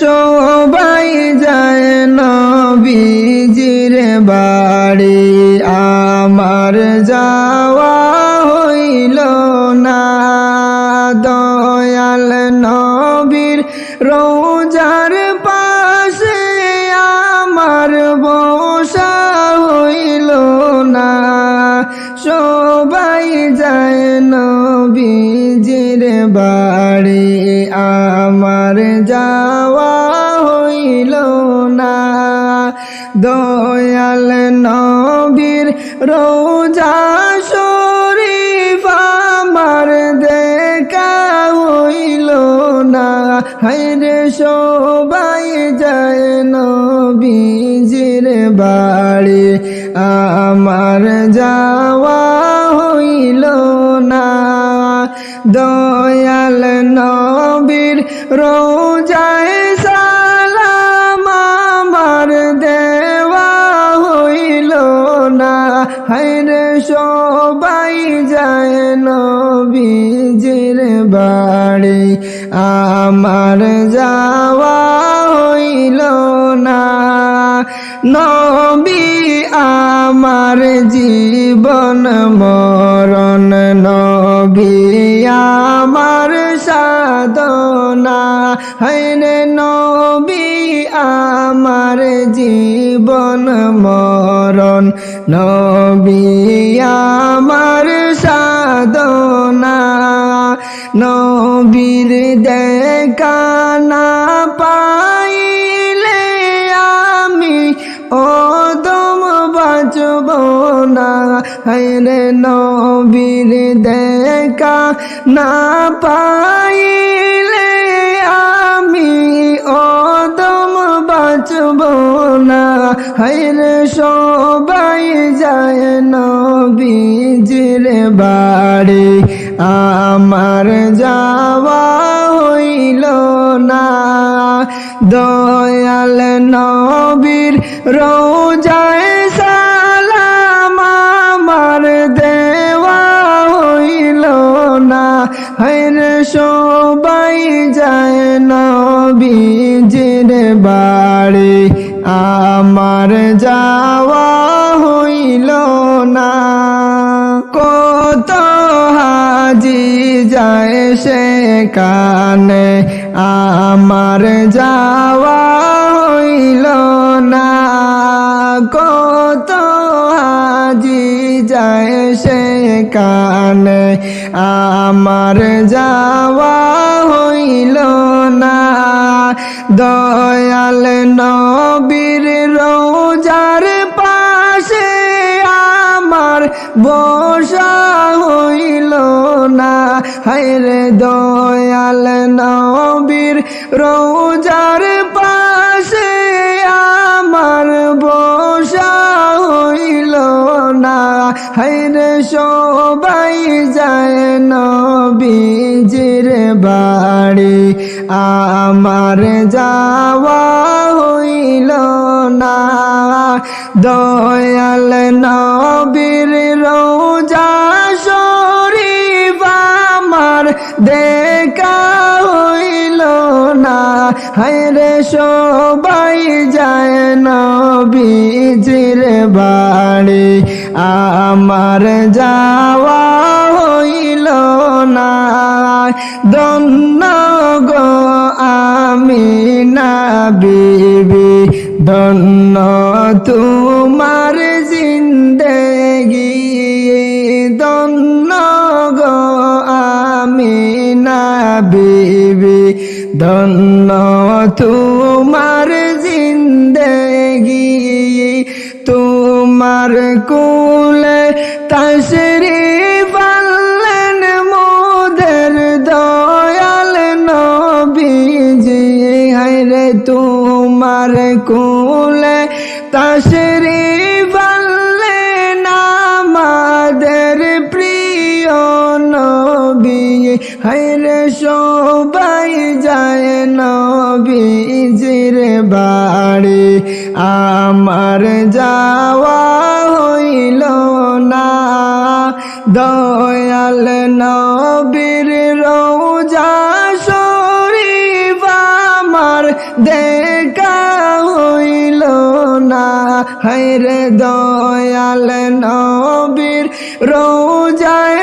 সবাই যায় নবীজির বাড়ি। আমার যাওয়া হইল না। দয়াল নবীর রোজার দয়াল নবীর রোজা শরীফ আমার দেখা হইল না। হাইরে সবাই যায় নবীজির বাড়ি। আমার যাওয়া হইল না। দয়াল নবীর রোজায় বাড়ি আমার যাওয়া হইল না। নবী আমার জীবন মরণ, নবী আমার সাধনা। হাইরে নবী আমার জীবন মরণ, নবী আমার সাধনা। নবীর দেখা না পাইলে আমি ও তোম বাঁচব না। হাইরে নবীর দেখা না পাইলে আমি ওদম বাঁচব না। হাইরে সবাই যায় নবীজির বাড়ি। আমার যাওয়া হইল না। দয়াল নবীর রোজায় হের সবাই যায় নবীজির বাড়ি আমার যাওয়া হইল না কত হাজি যায় সে কানে আমার যাওয়া হইল না কত যায় সে কানে, আমার যাওয়া হইল না। দয়াল নবীর রোজার পাশে আমার বসা হইল না। হাইরে দয়াল নবীর রোজার সবাই যায় নবীজির বাড়ি। আমার যাওয়া হইল না। দয়াল নবীর রোজা শরীফ আমার দেখা না হায়রে সবাই যায় নবীজির বাড়ি। আমার যাওয়া হইল না। দন্ন গো আমি না বিবি। ধন্য তোমার জিন্দেগি তোমার জিন্দগি তোমার কুল তশরি বলেন মোদের দয়াল নবীজি। হরে তোমার কুল তশরি বাড়ি। আমার যাওয়া হইল না। দয়াল নবীর রোজা শরীফ আমার দেখা হইল না। হায়রে দয়াল নবীর রোজায়